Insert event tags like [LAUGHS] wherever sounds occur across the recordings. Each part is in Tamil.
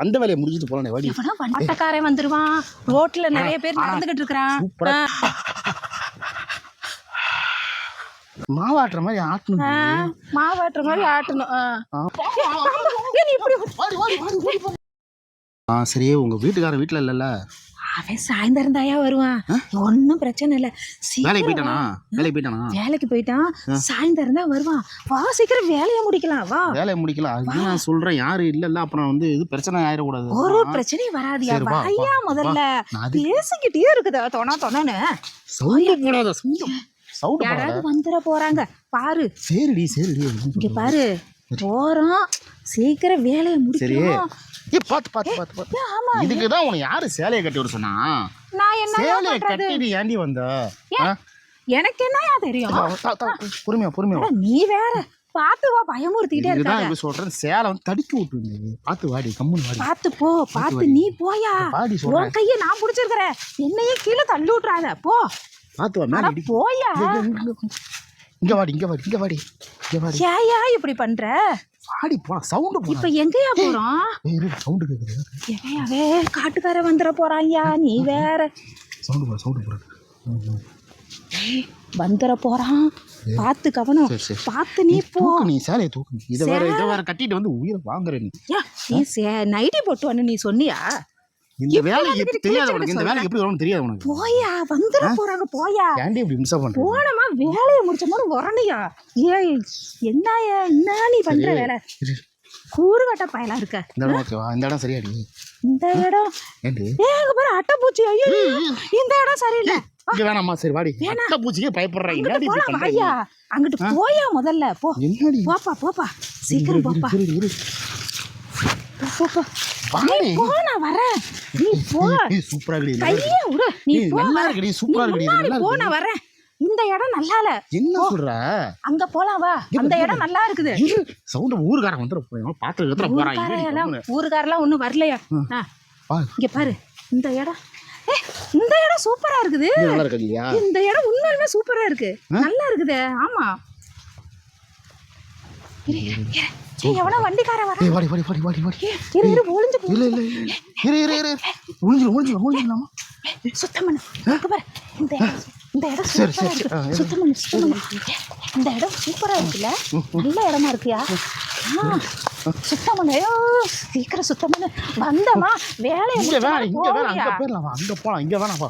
வந்த வேலையை முடிஞ்சிட்டு போலாம் வாடி. வண்டக்காரன் வந்துருவான்? ரோட்ல நிறைய பேர் நடந்துகிட்டு இருக்கிறான். மாவாட்டுற மாதிரி ஆட்டணும் மாவாட்டுற மாதிரி ஆட்டணும். சரி உங்க வீட்டுக்காரர் வீட்டுல இல்லல்ல. அவன் சாயந்தரம் தாயா வருவான். ஒன்றும் பிரச்சனை இல்லை. வேலைக்கு போயிட்டானா? வேலைக்கு போயிட்டானா? வேலைக்கு போயிட்டான். சாயந்தரம் தான் வருவான். வா சீக்கிரம் வேலையை முடிக்கலாம் வா. வேலையை முடிக்கலாம். அதுதான் நான் சொல்றேன். யாரு இல்லல்ல அப்புறம் வந்து இது பிரச்சனை ஆயிடக்கூடாது. ஒரு பிரச்சனையும் வராதியா? வாயா வா, முதல்ல பேசிக்கிட்டே இருக்குதா தொணா தொணன்னு? சவுண்டு போடாத சவுண்டு. சவுண்டு யாராவது வந்துட போறாங்க. பாரு. சரிடி சரிடி. இங்க பாரு. போறோம். சீக்கிரம் வேலையை முடிக்கணும். ஏ பாத்து பாத்து பாத்து பாத்து. ஏய், ஆமா இதுக்கு தான் உனக்கு யாரு சேலையை கட்டி விட சொன்னா? நான் என்ன சேலையை கட்டி நீ ஏண்டி வந்த? எனக்கு என்னயா தெரியும்? பொறுமையா பொறுமையா நீ வேற. பாத்து வா பயமுறுத்திட்டே இதுதான் இருக்காத. இப்ப சொல்றேன். சேலை வந்து தடுக்கி விட்டு பாத்து வாடி கம்முன்னு வாடி. பாத்து போ பாத்து நீ போயா. வாடி சொல்றேன் உன் கைய நான் புடிச்சிருக்கிறேன். என்னையே கீழே தள்ளி விட்டுறாத. போ. பாத்து வா மேல. போயா. இங்க, வாடி இங்க வாடி இங்க வாடி. இங்க வாடி. ஏயா இப்படி பண்ற? வாடி போலாம் சவுண்டு போலாம் இப்ப எங்கயா போறோம் சவுண்டு கேக்குது எவையாவே காட்டுக்கார வந்துட போறான்யா நீ [LAUGHS] வேற. சவுண்டு போட சவுண்டு போட. வந்துட போறான். பாத்து கவனம். சரி, சரி. பாத்து நீ போ. நீ சேலையை தூக்கு. இதை வேற இதை வேற கட்டிட்டு வந்து உயிரை வாங்குற நீ நீ சே- நைட்டி போட்டு வந்து நீ சொன்னியா? இந்த வேலை எப்படி நீ தெரியாது உனக்கு. இந்த வேலை எப்படி வரும்னு தெரியாது உனக்கு. போயா வந்துட போறாங்க போயா. ஏன்டி இப்படி மிஸ் பண்ற போனமா வேலையை முடிச்சோமோ வரணியா ஏய் என்னயா என்ன நீ பண்ற வேலை. கூறுகட்ட பயலா இருக்க? இந்த இடம் ஓகேவா? இந்த இடம் சரியாடி. இந்த இடம்? ஏண்டி ஏங்க பாரு அட்டைப்பூச்சி. ஐயோ இந்த இடம் சரியில்லை. இங்க வேணாம்மா சரி வாடி. அட்டை பூச்சிக்கே பயப்படுறாங்க என்னடி இப்படி பண்றீங்க அங்கிட்டு போயா முதல்ல போ. என்னடி? போப்பா போப்பா. சீக்கிரம் போப்பா. போ. வாடி போ நான் வரேன் நீ போ. ஏய், சூப்பரா இருக்குடி. கையே விடு. நீ போ நல்லா வரேன். இருக்குடி நீ சூப்பரா இருக்குடி இது முன்னாடி நல்லா போ இருக்கு நான் வரேன் இந்த இடம் நல்லா இல்ல என்ன சொல்ற? அங்க போலாம் வா. அந்த இடம் நல்லா இருக்குது. இரு. சவுண்ட் ஊருக்காரன் வந்துட போறான். பாத்து ஊருக்காரெல்லாம் கம்முனு. ஊருக்காரெல்லாம் ஒண்ணும் வரலையா. இங்க பாரு. இந்த இடம். இந்த இடம் சூப்பரா இருக்குது. நல்லா இருக்கு இல்லையா? இந்த இடம் உண்மையிலுமே சூப்பரா இருக்கு. நல்லா இருக்குது. ஆமா. இரு, இரு, எவனோ வண்டிக்கார வர ஏய் வாடி வாடி வாடி வாடி வாடி. இரு இரு ஒளிஞ்சு போ. இல்ல இல்ல இல்ல இரு இரு இரு. ஒளிஞ்சிரு ஒளிஞ்சிரு ஒளிஞ்சிடலாமா சுத்தம் பண்ணு. இங்க பாரு. இந்த இடம் இந்த சரி, சரி. சுத்தம் பண்ணு சுத்தம் பண்ணு. இந்த இடம் சூப்பரா இருக்குல்ல. நல்ல இடமா இருக்குயா? சுத்தம் பண்ணு ஐயோ சீக்கிரம் சுத்தம் பண்ணு வந்தமா வேலையை இங்க வேணாம் இங்க வேணாம் அங்க? போயிடலாம் வா அங்க போலாம் இங்க வேணாம்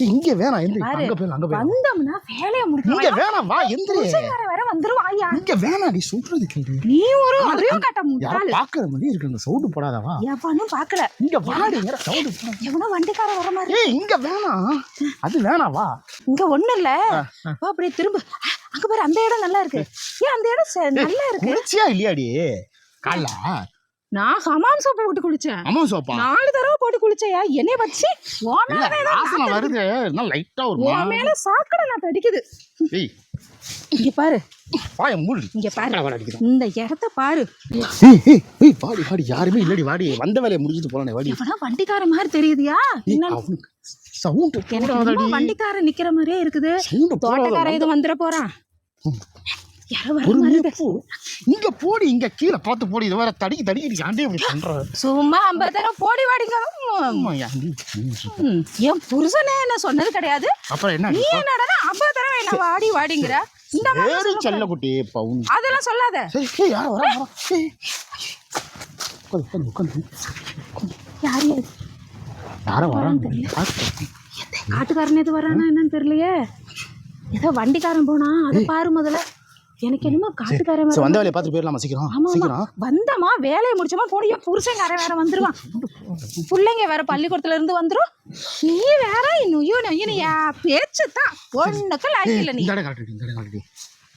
ஏய், இங்க வேணாம் எந்திரி அங்க போயிடலாம் அங்க போயிடலாம். வந்தோம்னா வேலையை இங்க முடிக்கணும் வேணாம் வா எந்திரி. வேற வந்துருவாயா இங்க வேணாம் நீ சொல்றது கேளு. நீ ஒரு அறிவு கட்ட யாரோ முட்டாளு பாக்குற மாதிரி இருக்கு அந்த சவுண்டு போடாத வா. எவனும் பாக்கல இங்க வாடி இங்க சவுண்டு எவனோ வண்டிக்கார வர மாதிரி ஏய் இங்க வேணாம். அது வேணாம் வா. இங்க ஒண்ணு இல்ல. வா அப்படியே திரும்ப. அங்க பாரு அந்த இடம் நல்லா இருக்கு. ஏன் அந்த இடம் ச- நல்லா இருக்கு. குளிச்சியா இல்லையாடி? காலைல? நான் ஹமாம் சோப்பு போட்டு குளிச்சேன். அம்மா சோப்பா? நாலு தடவை போட்டு குளிச்சையா என்னைய வச்சு உன் இல்ல மேல வாசனை வருது. என்ன லைட்டா ஒரு உன் மேல சாக்கடை நான் தடிக்குது. ஏய் இங்க பாரு. வாய மூடி. இங்க பாரு. இந்த இடத்த பாரு. வாடி வாடி. யாருமே இல்லடி வாடி. வந்த வேலையை முடிச்சிட்டு போலானே வாடி. எவனா வண்டிக்கார மாதிரி தெரியுதுயா? சவுண்ட் எனக்கு வண்டிக்கார நிக்கிற மாதிரியே இருக்குது. தோட்டக்கார இது வந்துட போறான் இங்க போடி இங்க கீழே பார்த்து போடி. இது வேற தடிக்கி தடிக்கி ஆண்டே இப்படி பண்ற? சும்மா ஐம்பது தடவை போடி வாடிங்க என் புருஷனே என்ன சொன்னது கிடையாது? அப்புறம் என்ன நீ என்னடா ஐம்பது தடவை என்ன வாடி வாடிங்கிற. வேறு செல்லக்குட்டி பவுன். அதெல்லாம் சொல்லாத. சரி யாரோ வரா வரா உட்காந்து உட்காந்து யாரு? யாரோ? வராங்க. பார்த்து. காட்டுக்காரன் எது வரானா என்னன்னு தெரியலையே. ஏதோ வண்டிக்காரன் போனா அதை பாரு முதல்ல. எனக்கு என்னமோ காட்டுக்காரன் சரி வந்த வேலையை பார்த்துட்டு போயிடலாமா? சீக்கிரம். ஆமா ஆமா. சீக்கிரம். வந்தமா வேலையை முடிச்சோமா போடிய புருஷன்காரன் வேற வந்துருவான். பிள்ளைங்க வேற பள்ளிக்கூடத்துல இருந்து வந்துரும். நீ வேற நொய்யோ நொய்யு நீ பேச்சு தான் ஒண்ணுக்கு லாய்க்கல நீ. இந்த இடம் இந்த இடம்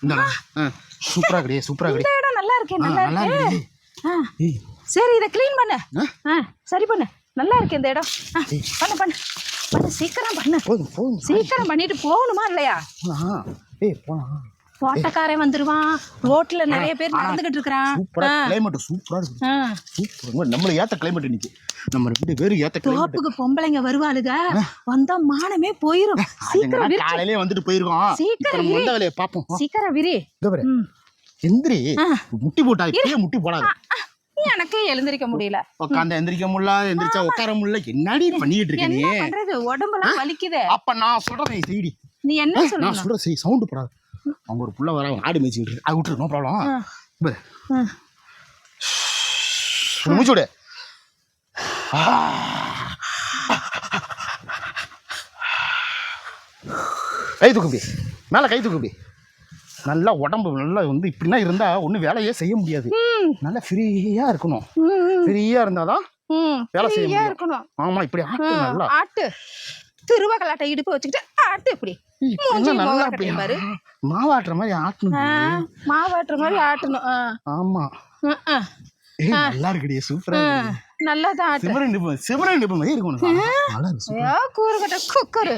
இந்த இடம் சூப்பரா கிடையாது சூப்பரா இந்த கிடையாது இடம் நல்லா இருக்கே நல்லா நல்லா இருக்கு. இருக்கு ஆ, ஏய். சரி இதை க்ளீன் பண்ணு. ஆ? ஆ சரி பண்ணு. நல்லா இருக்கு இந்த இடம். ஆ, பண்ணு பண்ணு. பண்ணு சீக்கிரம் பண்ணு. போதும் போதும். சீக்கிரம் பண்ணிட்டு போகணுமா இல்லையா? ஏய் போலாம். தோட்டக்காரன் வந்துருவான். ரோட்ல நிறைய பேர் நடந்துகிட்டு இருக்கிறான். சூப்பரா கிளைமேட் சூப்பரா இருக்கு. சூப்பர் நம்மள ஏத்த கிளைமேட் இன்னைக்கு. நம்ம ரெண்டு பேரும் ஏத்த கிளைமேட் தோப்புக்கு பொம்பளைங்க வருவாளுக. வந்தா மானமே போயிரும். சீக்கிரம் காலையிலே வந்துட்டு போயிருக்கோம் சீக்கிரம் வந்த வேலையை பார்ப்போம். சீக்கிரம் விரி. எந்திரி. முட்டி போட்டா இப்படியே முட்டி போடாது. எனக்கே எழுந்திருக்க முடியல. உட்காந்து எந்திரிக்க முடியல. எந்திரிச்சா உட்கார முடியல. என்னடி பண்ணிட்டு இருக்க நீ பண்றது? உடம்பெல்லாம் வலிக்குதே. அப்ப நான் சொல்றதை செய்டி. நீ என்ன நான் சொல்லணும்? சொல்றதை செய். சவுண்ட் போடாது. அவங்க ஒரு புள்ள வர ஆடு இருக்கு. அது விட்டுரு நோ ப்ராப்ளம் ஆ. ஆ. மூச்சு விடு. கை தூக்குப்பி மேலே கை தூக்குப்பி நல்லா உடம்பு நல்லா வந்து இப்படின்னா இருந்தா ஒன்றும் வேலையே செய்ய முடியாது. நல்லா ஃப்ரீயா இருக்கணும். ம், ம், ஃப்ரீயா இருந்தாதான் ம். வேலை செய்ய முடியும். இருக்கணும். ஆமா இப்படி ஆட்டு நல்லா. ஆட்டு. திருவகலாட்டை இடுப்பு வச்சுக்கிட்டு ஆட்டு இப்படி. நல்லா பாரு. மாவாட்டுற மாதிரி ஆட்டணும் மாவாட்டுற மாதிரி ஆட்டணும். ஆமா. நல்லா இருக்குடி சூப்பரா நல்லாதான் ஆட்டு. சிமரன் நிப்பு சிமரன் மாதிரி நல்லா கூறுகட்ட குக்கரு.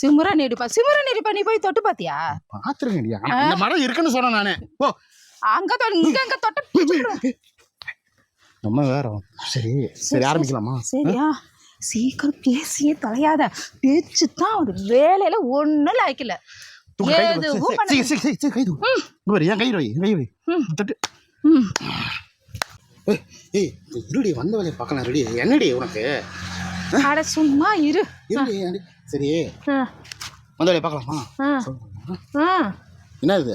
சிமுரா நீடிப்பா சிமுரா நீடிப்பா நீ போய் தொட்டு பாத்தியா? பாத்துருக்கேன்டி ஆனா இந்த மரம் இருக்குன்னு சொன்னேன் நானு. ஓ அங்க தொ- இங்க அங்க தொட்ட. நம்ம வேற. சரி சரி ஆரம்பிக்கலாமா? சரியா. சீக்கிரம் பேசியே தொலையாத. பேச்சு தான் ஒரு வேலையில ஒண்ணும் லாய்க்கல. எதுவும் இருடி, வந்த வேலையை பார்க்கலாம், ரெடி. என்னடி உனக்கு? அட சும்மா இரு? சரி. வந்த வேலையை பார்க்கலாமா. என்ன இது?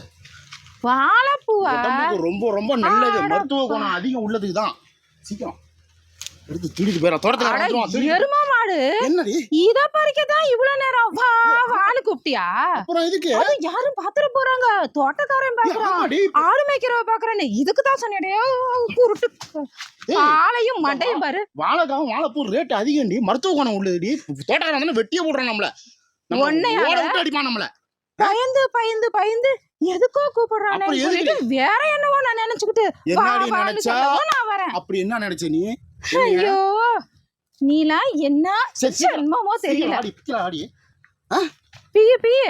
வாழைப்பூவா? ரொம்ப ரொம்ப நல்லது. மருத்துவ குணம் அதிகம் உள்ளதுக்கு தான். சீக்கிரம். எடுத்து திருடி போயிடா தோட்டத்துல அட, வந்துருவான், திருடி. எருமா மாடு. என்னடி? இத பறிக்கதான் இவ்வளவு நேரம் வா வான்னு கூப்பிட்டியா? அப்புறம் இதுக்கு அது யாரும் பாத்துட போறாங்க. தோட்டக்காரன் பாக்குறான். ஆடு மேய்க்கிறவ பாக்குறேன்னு. இதுக்கு தான் சொன்னேடே குருட்டு. ஆளையும் மண்டையும் பாரு. வாழைக்காவும் வாழைப்பூ ரேட் அதிகம்டி. மருத்துவ குணம் உள்ளதுடி. தோட்டக்காரன் வந்து வெட்டியே போடுறான் நம்மள? ஓட விட்டு அடிப்பான் நம்மள. பயந்து பயந்து பயந்து எதுக்கோ கூப்பிடுறானே வேற என்னவோ நான் நினைச்சுக்கிட்டு அப்படி என்ன நினைச்ச நீ? ஐயோ நீலாம் என்ன. ஜென்மமோ தெரியல ஆடி பிய பிய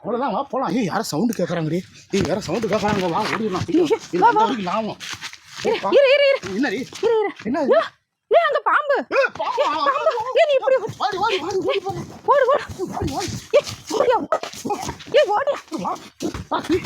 அவ்வளோதான் வா போலாம் ஏய் யாரும் சவுண்டு கேட்குறாங்கடி ஏய் யாரும் சவுண்டு கேட்குறாங்க வா ஓடிடலாம் லாபம் இரு இரு இரு என்னடி இரு இரு என்ன? ஏ அங்க பாம்பு. ஏ நீ இப்படி ஓடி ஓடு ஓடு வாடி ஏ ஓடியா ஏ வாடி வாடி